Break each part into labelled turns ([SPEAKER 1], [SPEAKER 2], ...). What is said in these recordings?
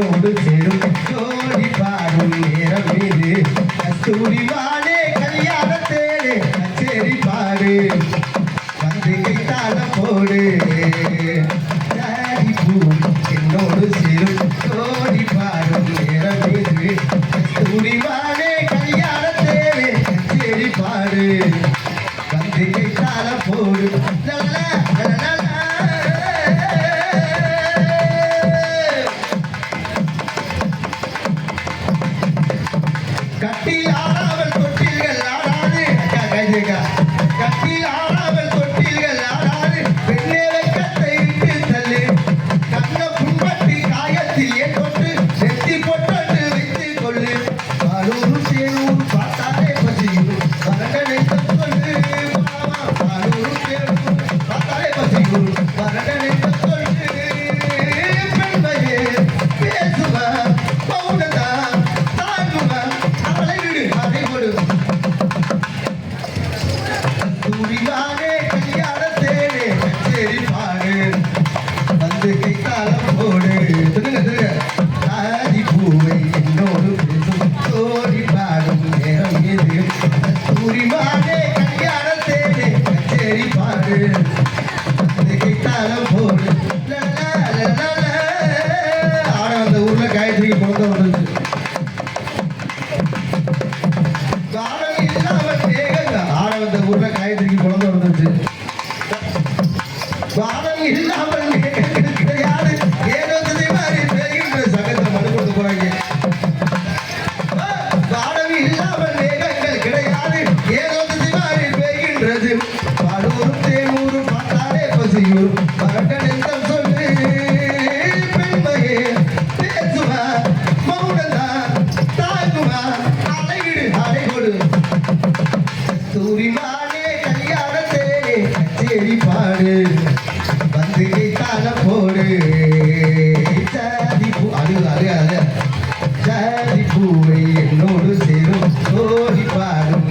[SPEAKER 1] João Bezerro Gracias. அழுகாத அழுகாத ஜாதி பூவை என்னோடு சேரும் சோதி பாடும்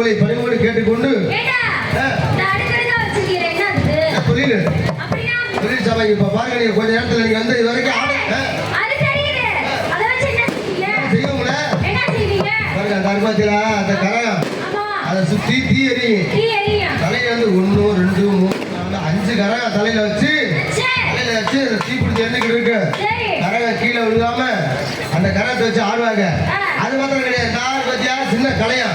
[SPEAKER 1] உங்களை பணிவோடு கேட்டுக்கொண்டு
[SPEAKER 2] புரியுது.
[SPEAKER 1] புரியுது சாபா இப்ப பாருங்க நீங்க கொஞ்ச நேரத்தில் நீங்க வந்து இது வரைக்கும்
[SPEAKER 2] செய்வோம்ல
[SPEAKER 1] பாருங்க அந்த அருமாத்திலா அந்த கரம் அதை சுத்தி தீ எரியும் வந்து ஒன்று ரெண்டு மூணு நாலு அஞ்சு கரகா தலையில வச்சு தலையில வச்சு தீ பிடிச்சி எண்ணிக்கிட்டு இருக்கு கீழே விழுகாம அந்த கரகத்தை வச்சு ஆடுவாங்க. அது மாத்திரம் கிடையாது. கார் பத்தியா சின்ன கலையா?